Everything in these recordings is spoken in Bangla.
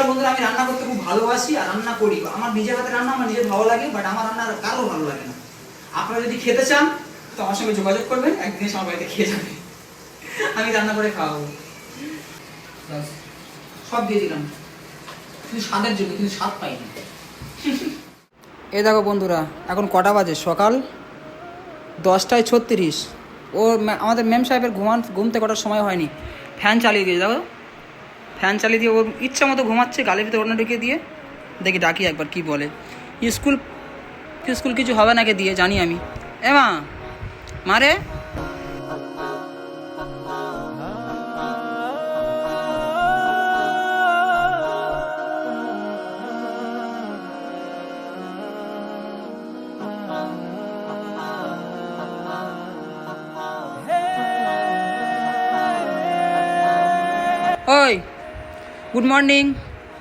নমস্কার বন্ধুরা আমি রান্না করতে খুব ভালোবাসি আর রান্না করি। আমার নিজের হাতে রান্না আমার নিজের ভালো লাগে বাট আমার রান্না কারও ভালো লাগে না। আপনারা যদি খেতে চান, তো আমার সঙ্গে যোগাযোগ করবেন, একদিন এসে আমার বাড়িতে খেয়ে যাবে। আমি রান্না করে খাওয়াবো। সব দিয়ে দিলাম। শুধু স্বাদের জন্য, কিন্তু স্বাদ পাইনি এই দেখো বন্ধুরা, এখন কটা বাজে? সকাল দশটায় ছত্রিশ। ও আমাদের ম্যাম সাহেবের ঘুমান ঘুমতে কটার সময় হয়নি। ফ্যান চালিয়ে দিয়েছে, দেখো। ফ্যান চালিয়ে দিয়ে ওর ইচ্ছা মতো ঘুমাচ্ছে, গালের ভিতরে ওড়না ঢুকিয়ে দিয়ে। দেখি ডাকি একবার কি বলে। স্কুল স্কুল কিছু হবে নাকি দিয়ে, জানি আমি। এ মা মারে গুড মর্নিং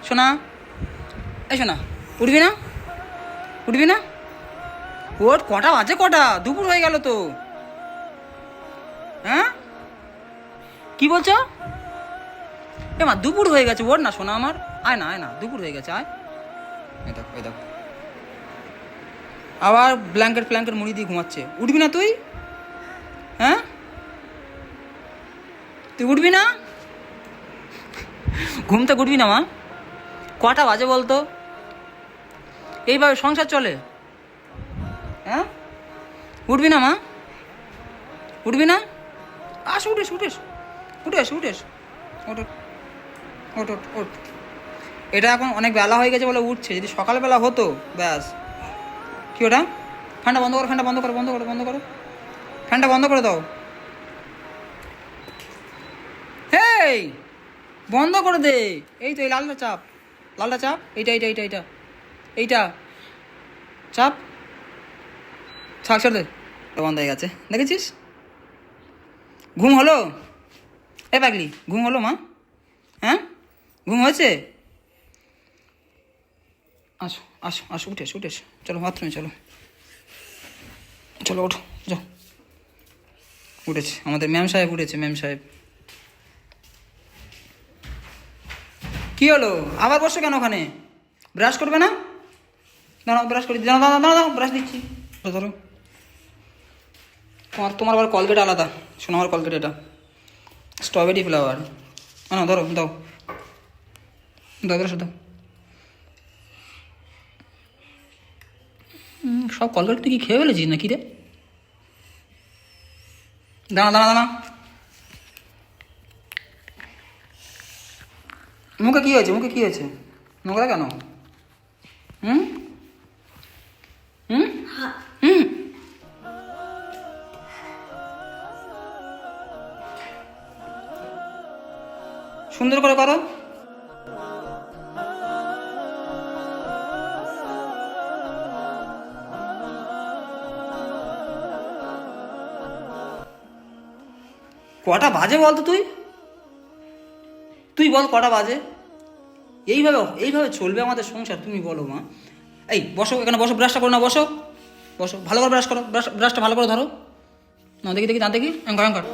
সোনা। এই সোনা, উঠবি না? উঠবি না? ওর কটা বাজে কটা? দুপুর হয়ে গেল তো। হ্যাঁ? কি বলছো? এ মা, দুপুর হয়ে গেছে, ওর না সোনা আমার। আয় না আয় না, দুপুর হয়ে গেছে, আয়। দেখো, এই দেখো। আবার ব্ল্যাঙ্কেট ফ্ল্যাঙ্কেট মুড়ি দিয়ে ঘুমাচ্ছে। উঠবি না তুই? হ্যাঁ? তুই উঠবি না? ঘুম থেকে উঠবি না মা। কটা বাজে বলতো? এইভাবে সংসার চলে? হ্যাঁ? উঠবি না মা? উঠবি না? আস উঠেস উঠেস উঠেস উঠেস ওঠ ওঠ, ওঠ ওঠ ওঠ। এটা এখন অনেক বেলা হয়ে গেছে বলে উঠছে। যদি সকালবেলা হতো ব্যাস। কি ওটা? ফ্যানটা বন্ধ করো ফ্যানটা বন্ধ করো বন্ধ করো বন্ধ করো। ফ্যানটা বন্ধ করে দাও। হেই! বন্ধ করে দে। এই তো এই লালটা চাপ। লালটা চাপ। এইটা এইটা এইটা এইটা। এইটা। চাপ। ছাক দে। বন্ধ হয়ে গেছে। দেখেছিস? ঘুম হলো? এ পাগলি, ঘুম হলো মা? হ্যাঁ? ঘুম হয়েছে? আসো আসো আসো উঠেস উঠেস চলো বাথরুমে চলো। চলো, ওঠো। যাও। উঠেছে। আমাদের ম্যাম সাহেব উঠেছে, ম্যাম সাহেব। কি হলো? আবার বসো কেন ওখানে? ব্রাশ করবে না? দাঁড়াও ব্রাশ করে দাঁড়াও দাঁড়াও দাঁড়াও ব্রাশ দিচ্ছি। ধরো, তোমার তোমার আবার কলগেট আলাদা। শোনো আমার কলগেট এটা। স্ট্রবেরি ফ্লেভার না ধরো দাও। দাও ব্রাশ দাও। সব কলগেট তুই কি খেয়ে ফেলেছিস নাকি রে? দাঁড়া দাঁড়া দাঁড়া। মুখে কি হয়েছে? মুখে কি হয়েছে? নোংরা কেন হুম? হুম? হুম? সুন্দর করে করো। কটা বাজে বলতো তুই? তুই বল কটা বাজে? এইভাবে এইভাবে চলবে আমাদের সংসার, তুমি বলো মা। এই, বসো, এখানে বসো ব্রাশটা করো না, বসো। বসো, ভালো করে ব্রাশ করো ব্রাশ ব্রাশটা ভালো করে ধরো। না, দেখি দেখি দাঁত দেখি। অঙ্কর অঙ্কর।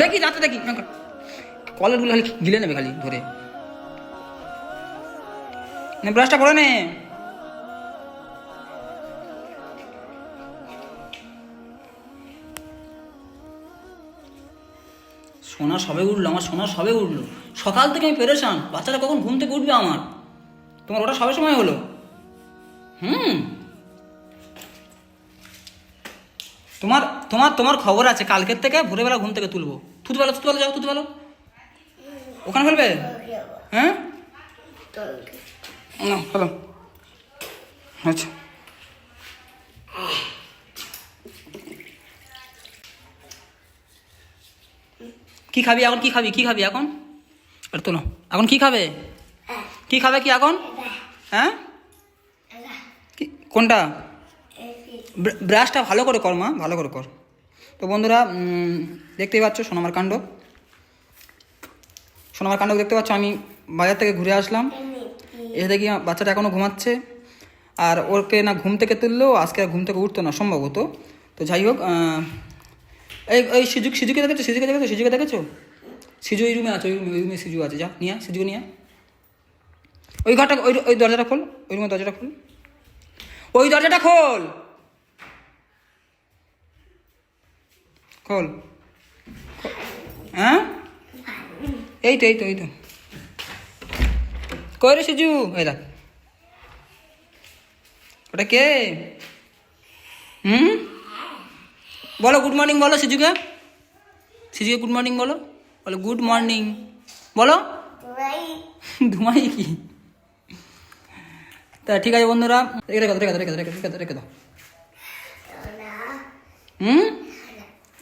দেখি দাঁতে দেখি কলেরগুলো খালি গিলে নেবে খালি ধরে। নে ব্রাশটা করে নে। সোনা সবে উঠল, আমার সোনা সবে উঠল। সকাল থেকে আমি পেরেছান বাচ্চাটা কখন ঘুম থেকে উঠবে আমার? তোমার ওটা সবে সময় হলো। হুম। তোমার তোমার তোমার খবর আছে, কালকের থেকে ভোরবেলা ঘুম থেকে তুলবো। থুতু বেলো থুতু বেলো যাও থুতু বেলো ওখানে ফেলবে? হ্যাঁ? না হ্যালো আচ্ছা। কি খাবি এখন? কি খাবি? কি খাবি এখন? তো না এখন কি খাবে? কি খাবে কি এখন? হ্যাঁ? কোনটা? ব্রা- ব্রাশটা ভালো করে কর মা, ভালো করে কর। তো বন্ধুরা দেখতেই পাচ্ছ সোনামার কাণ্ড। সোনামার কাণ্ড দেখতে পাচ্ছ, আমি বাজার থেকে ঘুরে আসলাম। এসে দেখি বাচ্চাটা এখনও ঘুমাচ্ছে। আর ওকে না ঘুম থেকে তুললেও আজকে আর ঘুম থেকে উঠতো না সম্ভবত তো যাই হোক এই এই সিজুক সিজুকে দেখেছ? সিজুকে দেখেছ? সিজুকে দেখেছ? সিজু এই রুমে আছে, ওই রুমে ওই রুমে সিজু আছে। যা, নিয়ে সিজু নিয়ে ওই ঘরটা, ওই ওই দরজাটা খোল, ওই রুমের দরজাটা খোল। ওই দরজাটা খোল! খোল। হ্যাঁ? এই তো এই তো এই তো। কই রে সিজু? এই দেখ। ওটা কে? হুম? বলো গুড মর্নিং বলো সিজুকে। সিজুকে গুড মর্নিং বলো। বলো গুড মর্নিং বলো। ধুমাই। কি? তা ঠিক আছে বন্ধুরা রেখে দাও রেখে দাও রেখে দাও রেখে দাও রেখে দাও। হুম?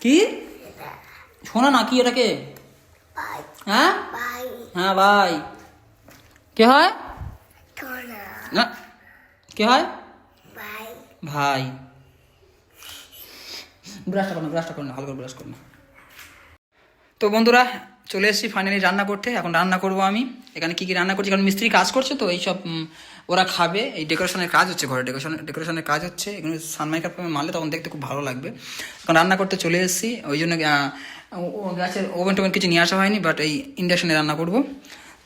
কি? শোনো না কি ওটাকে? হ্যাঁ? হ্যাঁ ভাই কে হয়? না। কে হয়? ভাই। ব্রাশটা করো না ব্রাশটা করো না ভালো করে ব্রাশ করো না। তো বন্ধুরা চলে এসেছি ফাইনালি রান্না করতে। এখন রান্না করব আমি। এখানে কি কি রান্না করছি? কারণ মিস্ত্রি কাজ করছে তো এইসব ওরা খাবে। এই ডেকোরেশনের কাজ হচ্ছে ঘরে। ডেকোরেশন ডেকোরেশনের কাজ হচ্ছে। এগুলো সানমাইকার মারলে তখন দেখতে খুব ভালো লাগবে। এখন রান্না করতে চলে এসেছি। ওই জন্য গ্যাসের ওভেন টোভেন কিছু নিয়ে আসা হয়নি বাট এই ইন্ডাকশনে রান্না করব।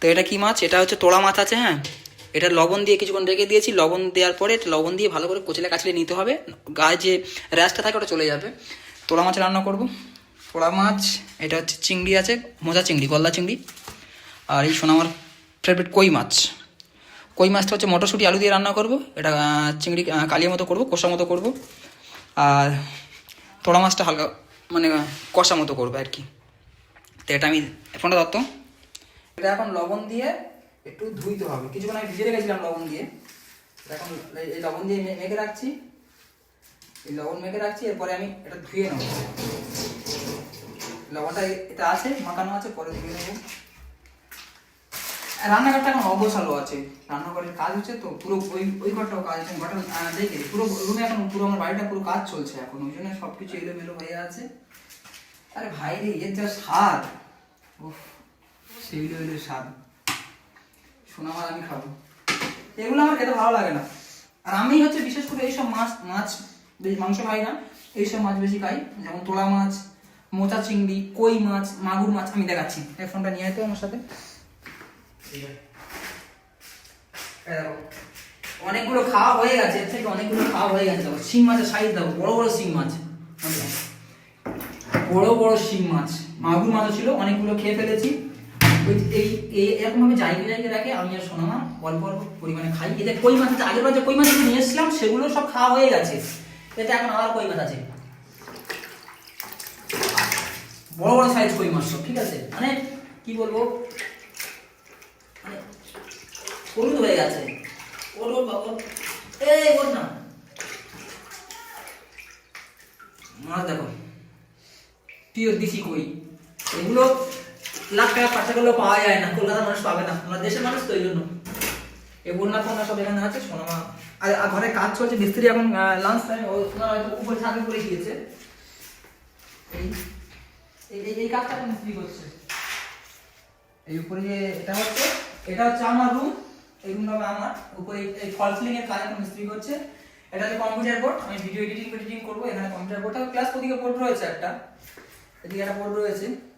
তো এটা কি মাছ? এটা হচ্ছে তোড়া মাছ আছে হ্যাঁ? এটা লবণ দিয়ে কিছুক্ষণ রেখে দিয়েছি। লবণ দেওয়ার পরে লবণ দিয়ে ভালো করে কোচলে কাচলে নিতে হবে। গায়ে যে র্যাশটা থাকে ওটা চলে যাবে। তোড়া মাছ রান্না করব। পোড়া মাছ, এটা হচ্ছে চিংড়ি আছে, মোজা চিংড়ি, গলদা চিংড়ি। আর এই শোনা আমার ফেভারিট কই মাছ। কই মাছটা হচ্ছে মটরশুঁটি, আলু দিয়ে রান্না করব। এটা চিংড়ি কালিয়া মতো করব কষা মতো করব। আর তোড়া মাছটা হালকা মানে কষা মতো করব আর কি। তো এটা আমি ফোনটা দত্ত এটা এখন লবণ দিয়ে একটু ধুইতে হবে। কিছুক্ষণ আমি ভিজে রেখেছিলাম লবণ দিয়ে। এখন এই- লবণ দিয়ে মেখে রাখছি। এই লবণ মেখে রাখছি, এরপরে আমি এটা ধুয়ে নেব। লবণটা এটা আছে, মাখানো আছে, পরে ধুয়ে নেব। রান্নাঘরটা এখন অবসালো আছে। রান্নাঘরের কাজ হচ্ছে তো, পুরো ওই ওই ঘরটাও কাজ আছে। ঘরটা দেখে পুরো রুমে এখন পুরো আমার বাড়িটা পুরো কাজ চলছে এখন। ওই জন্য সব কিছু এলোমেলো হয়ে আছে। আরে ভাই রে, এর যা স্বাদ। উফ। সেই এলো স্বাদ। শোনা মাছ আমি খাব। এগুলো আমার খেতে ভালো লাগে না। আর আমি হচ্ছে বিশেষ করে এইসব মাছ মাছ মাংস খাই না। এইসব মাছ বেশি খাই। যেমন তোলা মাছ মোচা চিংড়ি কই মাছ মাগুর মাছ আমি দেখাচ্ছি। এই ফোনটা নিয়ে আয় তো আমার সাথে। অনেকগুলো খাওয়া হয়ে গেছে। এর থেকে অনেকগুলো খাওয়া হয়ে গেছে। দেখো শিং মাছের সাইজ দেখো বড় বড় শিং মাছ। বড় বড় শিং মাছ। মাগুর মাছও ছিল অনেকগুলো খেয়ে ফেলেছি। এই এরকম ভাবে জায়গায় জায়গায় রাখে, আমি আর সোনামা অল্প অল্প পরিমাণে খাই। এতে কই মাছ আগের বার যে কই মাছ নিয়ে এসেছিলাম, সেগুলো সব খাওয়া হয়ে গেছে। এতে এখন আবার কই মাছ আছে। বড় বড় সাইজ কই মাছ সব, ঠিক আছে? মানে কি বলব? মানে হলুদ হয়ে গেছে। ওর ওর বাবা। এই ওর না। মাছ দেখো। পিওর দেশি কই। এগুলো লাখ টাকা টাকা করলেও পাওয়া যায় না, কলকাতার মানুষ পাবে না, আমরা দেশের মানুষ তো এই জন্য। এই বন্যা ফন্যা সব এখানে আছে সোনামা আর ঘরে কাজ চলছে, মিস্ত্রি এখন লাঞ্চ টাইম ওনারা হয়তো উপরে ছাদে করে গিয়েছে। এই, এই- কাজটা এখন মিস্ত্রি করছে? এই উপরে যে এটা হচ্ছে এটা হচ্ছে আমার রুম এই হবে আমার। উপরে এই- ফল এর কাজ এখন মিস্ত্রি করছে। এটা হচ্ছে কম্পিউটার বোর্ড আমি ভিডিও এডিটিং এডিটিং করব, এখানে কম্পিউটার বোর্ডটা প্লাস ওদিকে বোর্ড রয়েছে একটা। এদিকে একটা বোর্ড রয়েছে।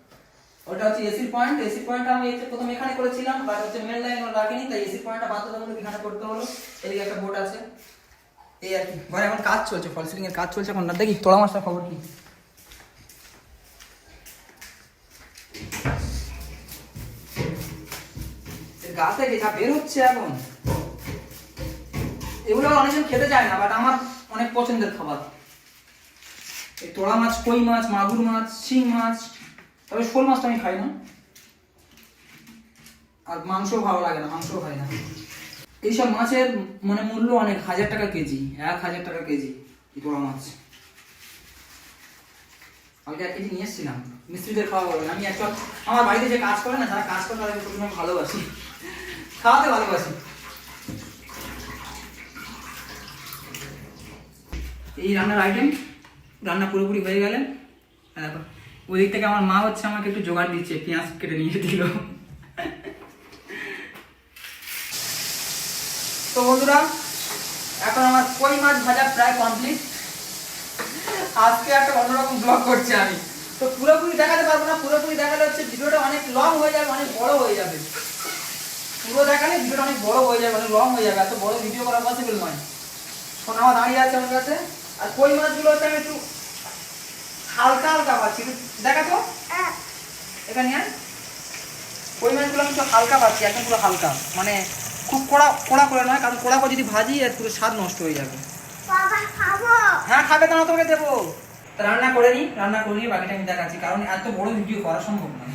ওটা হচ্ছে এসির পয়েন্ট এসির পয়েন্ট আমি প্রথম এখানে করেছিলাম বাট হচ্ছে মেন লাইন রাখিনি, তাই এসির পয়েন্টটা বাধ্যতামূলক এখানে করতে হলো। এদিকে একটা বোর্ড আছে। এই আর কি। ঘরে এখন কাজ চলছে, ফল সিলিং এর কাজ চলছে এখন। না, দেখি, তোলা মাছটা খবর কি? গা থেকে যা বের হচ্ছে এখন। এগুলো অনেকজন খেতে চায় না বাট আমার অনেক পছন্দের খাবার। এই তোলা মাছ, কই মাছ, মাগুর মাছ, শিং মাছ তবে শোল মাছটা আমি খাই না। আর মাংস ভালো লাগে না মাংস খাই না। এইসব মাছের মানে মূল্য অনেক, হাজার টাকা কেজি, এক হাজার টাকা কেজি এই মাছ। কালকে এক কেজি নিয়ে এসেছিলাম, মিস্ত্রিদের খাওয়া হবে আমি একটা আমার বাড়িতে যে কাজ করে না যারা কাজ করে, তাদেরকে প্রথমে আমি ভালোবাসি। খাওয়াতে ভালোবাসি। এই রান্নার আইটেম রান্না পুরোপুরি হয়ে গেলে আর দেখো ওই দিক থেকে আমার মা হচ্ছে আমাকে একটু জোগাড় দিচ্ছে, পেঁয়াজ কেটে নিয়ে দিল। তো বন্ধুরা, এখন আমার কই মাছ ভাজা প্রায় কমপ্লিট আজকে একটা অন্যরকম ব্লগ করছি আমি। তো পুরোপুরি দেখাতে পারব না, পুরোপুরি দেখালে হচ্ছে ভিডিওটা অনেক লং হয়ে যাবে, অনেক বড় হয়ে যাবে। পুরো দেখালে ভিডিওটা অনেক বড় হয়ে যাবে, অনেক লং হয়ে যাবে, এত বড় ভিডিও করা পসিবল নয়। শোনা আমার দাঁড়িয়ে আছে আমার কাছে। আর কই মাছগুলো হচ্ছে আমি একটু হালকা হালকা পাচ্ছি দেখা তো এখানে আয়। কই মাছগুলো আমি হালকা পাচ্ছি এখন পুরো হালকা। মানে খুব কড়া কড়া করে নয় কারণ কড়া করে যদি ভাজি আর পুরো স্বাদ নষ্ট হয়ে যাবে। হ্যাঁ খাবে তো তোমাকে দেবো। রান্না করে নিই রান্না করে নিয়ে বাকিটা আমি দেখাচ্ছি কারণ এত বড় ভিডিও করা সম্ভব নয়।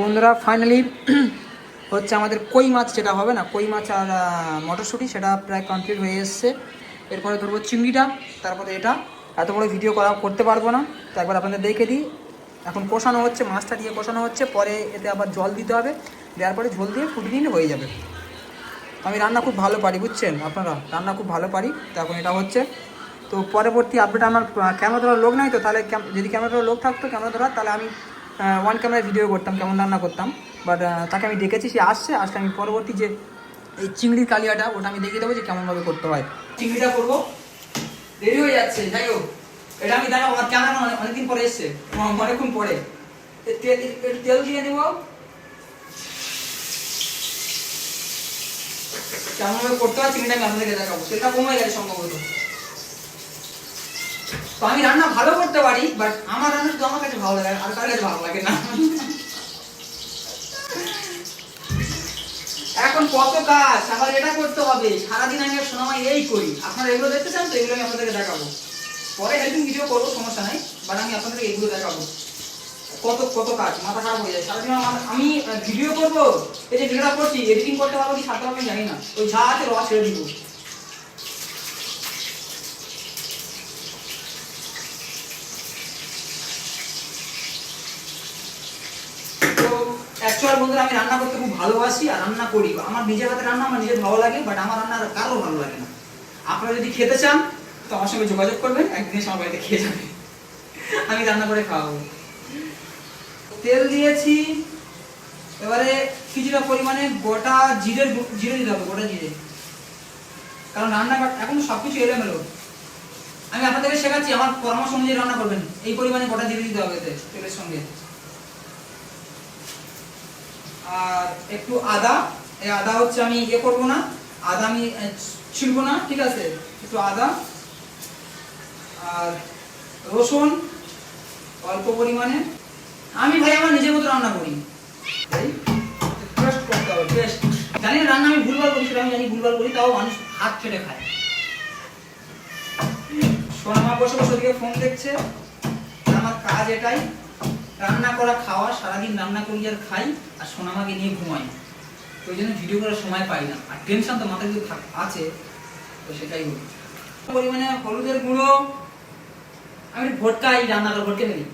বন্ধুরা ফাইনালি হচ্ছে আমাদের কই মাছ যেটা হবে না কই মাছ আর মটরশুঁটি সেটা প্রায় কমপ্লিট হয়ে এসছে। এরপরে ধরবো চিংড়িটা তারপরে এটা। এত বড় ভিডিও করা করতে পারব না। তো একবার আপনাদের দেখে দিই। এখন কষানো হচ্ছে, মাছটা দিয়ে কষানো হচ্ছে। পরে এতে আবার জল দিতে হবে। দেওয়ার পরে ঝোল দিয়ে ফুটিয়ে হয়ে যাবে। আমি রান্না খুব ভালো পারি, বুঝছেন? আপনারা, রান্না খুব ভালো পারি। তো এখন এটা হচ্ছে। তো পরবর্তী আপডেট আমার ক্যামেরা ধরার লোক নাই তো, তাহলে যদি ক্যামেরা ধরার লোক থাকতো ক্যামেরা ধরার, তাহলে আমি ওয়ান ক্যামেরায় ভিডিও করতাম, কেমন রান্না করতাম। বাট তাকে আমি ডেকেছি, সে আসছে। আসলে আমি পরবর্তী যে এই চিংড়ির কালিয়াটা, ওটা আমি দেখিয়ে দেবো যে কেমনভাবে করতে হয়। চিংড়িটা করব। দেরি হয়ে যাচ্ছে যাই হোক এটা আমি দেখাবো, আমার ক্যামেরা অনেকদিন পরে এসছে। অনেকক্ষণ পরে। তেল দিয়ে নেব। কেমনভাবে করতে হয় চিংড়িটা আমি আপনাদেরকে দেখাবো। সেটা কমে গেছে সম্ভবত। তো আমি রান্না ভালো করতে পারি বাট আমার রান্না শুধু আমার কাছে ভালো লাগে আর কার কাছে ভালো লাগে না। এখন কত কাজ? আবার এটা করতে হবে। সারাদিন আমি সময় এই করি। আপনারা এগুলো দেখতে চান তো এগুলো আমি আপনাদেরকে দেখাবো। পরে হেল্পিং ভিডিও করব, সমস্যা নাই। বাট আমি আপনাদেরকে এগুলো দেখাবো। কত কত কাজ? মাথা খারাপ হয়ে যায়। সারাদিন আমি ভিডিও করব, এই যে ভিডিওটা করছি এডিটিং করতে পারব কি সারতে পারব আমি জানি না। ওই যা আছে রস ছেড়ে দিব তো অ্যাকচুয়াল বন্ধুরা আমি রান্না করতে খুব ভালোবাসি আর রান্না করি। আমার নিজের হাতে রান্না আমার নিজের ভালো লাগে বাট আমার রান্না কারও ভালো লাগে না। আপনারা যদি খেতে চান, তো আমার সঙ্গে যোগাযোগ করবেন, একদিন আমার বাড়িতে খেয়ে যাবে। আমি রান্না করে খাওয়াবো। তেল দিয়েছি, এবারে কিছুটা পরিমাণে গোটা জিরে জিরে দিতে হবে, গোটা জিরে। কারণ রান্না এখন সব কিছু এলোমেলো। আমি আপনাদেরকে শেখাচ্ছি, আমার পরামর্শ অনুযায়ী রান্না করবেন। এই পরিমাণে গোটা জিরে দিতে হবে তেলের সঙ্গে। আর একটু আদা। এই আদা হচ্ছে আমি ইয়ে করব না, আদা আমি ছিলবো না, ঠিক আছে? একটু আদা আর রসুন অল্প পরিমাণে। আমি ভাই আমার নিজের মতো রান্না করি। পেস্ট করতে হবে পেস্ট জানি রান্না আমি ভুলভাল করি, সেটা আমি জানি ভুলভাল করি, তাও মানুষ হাত ছেড়ে খায়। সোনামা বসে বসে ওদিকে ফোন দেখছে। আমার কাজ এটাই। রান্না করা, খাওয়া, সারাদিন রান্না করি আর খাই, আর সোনামাকে নিয়ে ঘুমাই। ওই জন্য ভিডিও করার সময় পাই না। আর টেনশন তো মাথায় যদি আছে, তো সেটাই হল পরিমাণে হলুদের গুঁড়ো, আমি ভোটকাই রান্নাটা ভোটকে নিই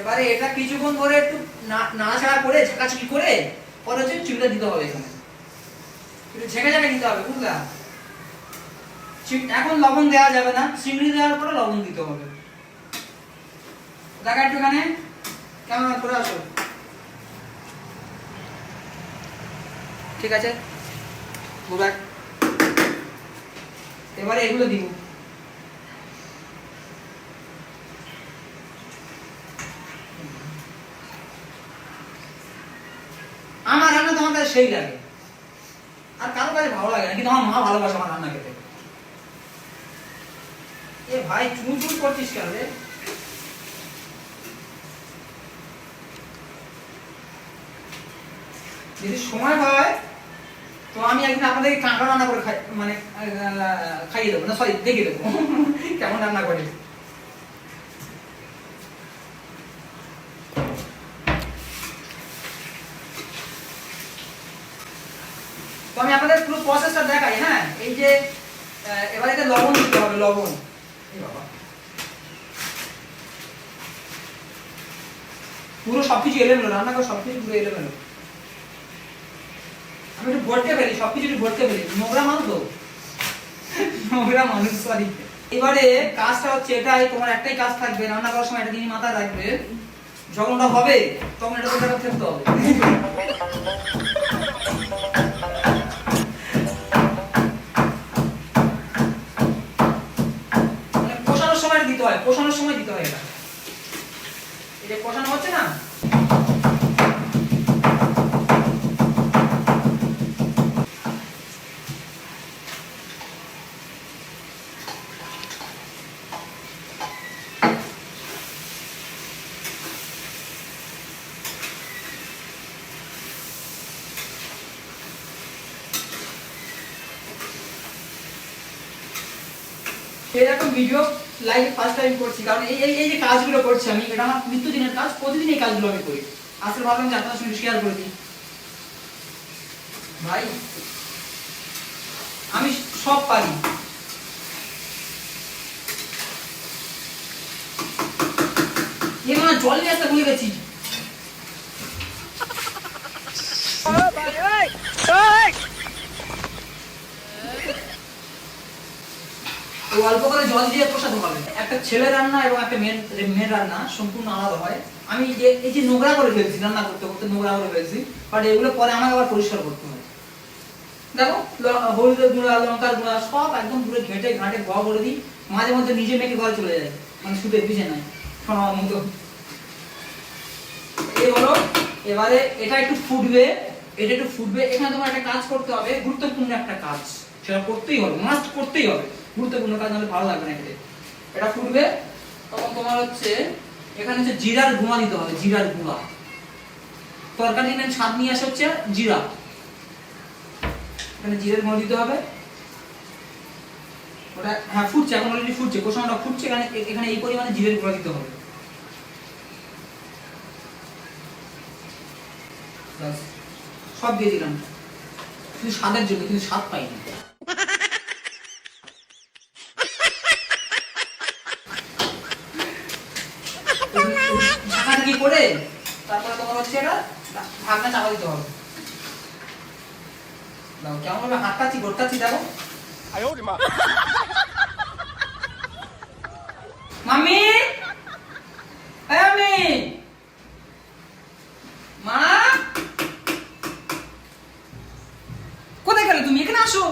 এবারে এটা কিছুক্ষণ ধরে একটু নাড়াচাড়া করে, ঝাঁকাঝাঁকি করে, পরে হচ্ছে চিউটা দিতে হবে এখানে। একটু ঝেঁকে ঝেঁকে দিতে হবে, বুঝলা? এখন লবণ দেওয়া যাবে না, চিংড়ি দেওয়ার পরে লবণ দিতে হবে। দেখা একটু এখানে কেমন করে আসো। ঠিক আছে এবারে এগুলো দিব। আমার রান্না কাছে সেই লাগে। আর কারও কাছে ভালো লাগে না, কিন্তু আমার মা ভালোবাসে আমার রান্না খেতে। এ ভাই চুন চুন করছিস কেন রে? যদি সময় হয়, তো আমি একদিন আপনাদেরকে কাঁকড়া রান্না করে খাই মানে খাইয়ে দেবো না সরি দেখিয়ে দেবো। কেমন রান্না করে আমি আপনাদের পুরো প্রসেসটা দেখাই হ্যাঁ? এই যে এবার এতে লবণ দিতে হবে, লবণ। পুরো সবকিছু এলোমেলো, রান্না করে সবকিছু পুরো এলোমেলো। আমি একটু ভরতে ফেলি সবকিছু একটু ভরতে ফেলি নোংরা মানুষ তো? নোংরা মানুষ সরি এবারে কাজটা হচ্ছে এটাই, তোমার একটাই কাজ থাকবে, রান্না করার সময় একটা জিনিস মাথায় রাখবে। যখন ওটা হবে, তখন এটা তোমাকে ফেলতে হবে মানে কষানোর সময় এটা দিতে হয় কষানোর সময় দিতে হয় এটা। যে কষানো হচ্ছে না? এরকম ভিডিও লাইভ ফার্স্ট টাইম করছি। কারণ এই এই- যে কাজগুলো করছি আমি, এটা আমার নিত্যদিনের কাজ প্রতিদিন এই কাজগুলো আমি করি। আসলে ভাবলাম যে আপনার সঙ্গে শেয়ার করে দিই। ভাই, আমি সব পারি। এ মানে জল নিয়ে আসতে ভুলে গেছি। অল্প করে জল দিয়ে কষাতে হবে একটা ছেলে রান্না এবং একটা মেয়ের মেয়ের রান্না সম্পূর্ণ আলাদা হয়। আমি যে, এই যে নোংরা করে ফেলছি, রান্না করতে করতে নোংরা করে ফেলছি বাট এগুলো পরে আমাকে আবার পরিষ্কার করতে হয়। দেখো হলুদের গুঁড়া, লঙ্কার গুঁড়া, সব একদম পুরো ঘেটে ঘাটে ঘ করে দিই। মাঝে মধ্যে নিজে মেখে ঘরে চলে যায় মানে শুতে পিছিয়ে নাই শোনার মতো। এই হলো, এবারে এটা একটু ফুটবে, এটা একটু ফুটবে। এখানে তোমার একটা কাজ করতে হবে, গুরুত্বপূর্ণ একটা কাজ, সেটা করতেই হবে মাস্ট করতেই হবে। গুরুত্বপূর্ণ কাজ নাহলে ভালো লাগবে না খেতে। এটা ফুটবে, তখন তোমার হচ্ছে, এখানে হচ্ছে জিরার গুঁড়া দিতে হবে, জিরার গুঁড়া। তরকারি মেন স্বাদ নিয়ে আসে হচ্ছে জিরা। এখানে জিরার গুঁড়ো দিতে হবে। ওটা হ্যাঁ ফুটছে, এখন অলরেডি ফুটছে কোষানোটা ফুটছে, এখানে এখানে এই পরিমাণে জিরের গুঁড়া দিতে হবে। সব দিয়ে দিলাম। শুধু স্বাদের জন্য, কিন্তু স্বাদ পাইনি ঢাকাঢাকি করে তারপরে তোমার হচ্ছে এটা ঢাকনা চাপা দিতে হবে দাও, কেমন হবে? হাতটাচ্ছি গোটাচ্ছি দেখো মামি মামি মা! কোথায় গেলে তুমি? এখানে আসো।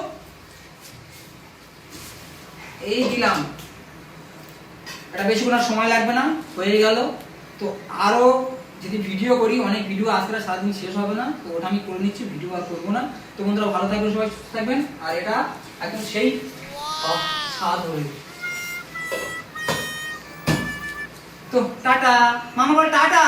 এই দিলাম। এটা বেশিক্ষণ সময় লাগবে না, হয়ে গেল। তো আরও যদি ভিডিও করি অনেক ভিডিও আজকে সারাদিন শেষ হবে না তো ওটা আমি করে নিচ্ছি ভিডিও আর করব না। তো বন্ধুরা ভালো থাকবেন সবাই সুস্থ থাকবেন। আর এটা একদম সেই স্বাদ হয়ে তো টাটা। মামা বলে টাটা।